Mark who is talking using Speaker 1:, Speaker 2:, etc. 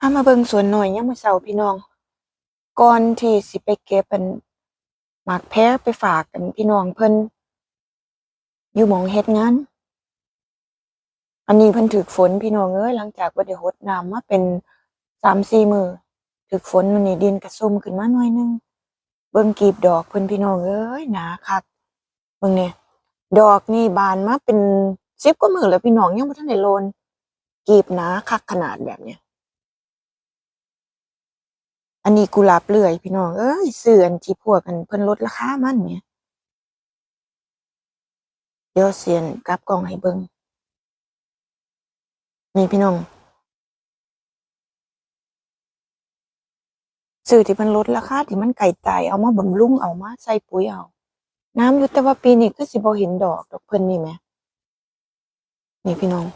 Speaker 1: พามาเบิ่งสวนหน่อยยามมื้อเช้าพี่น้อง ก่อนที่สิไปเก็บอันหมากแพรไปฝากอันพี่น้องเพิ่นอยู่หมองเฮ็ดงาน อันนี้เพิ่นถึกฝนพี่น้องเอ้ยหลังจากบ่ได้รดน้ำมาเป็น3-4มือถึกฝนมื้อนี้ดินก็ซุ่มขึ้นมาหน่อยหนึงเบิ่งกีบดอกเพิ่นพี่น้องเอ้ยหนาคักเบิ่งเนี่ยดอกนี่บานมาเป็น10กว่ามือแล้วพี่น้องยังบ่ทันได้โลนกีบหนาคักขนาดแบบเนี้ย อันนี้กุหลาบเลื่อยพี่น้อง เอ้ยซื้อนที่พวกอันเพิ่นลดราคามันแหมเดี๋ยวเสียนกลับกล้องให้เบิ่งนี่พี่น้องซื้อที่เพิ่นลดราคาที่มันไก่ตายเอามาบำรุงเอามาใส่ปุ๋ยเอา น้ำอยู่แต่ว่าปีนี้คือสิบ่เห็นดอกดอกเพิ่นนี่แหมนี่พี่น้อง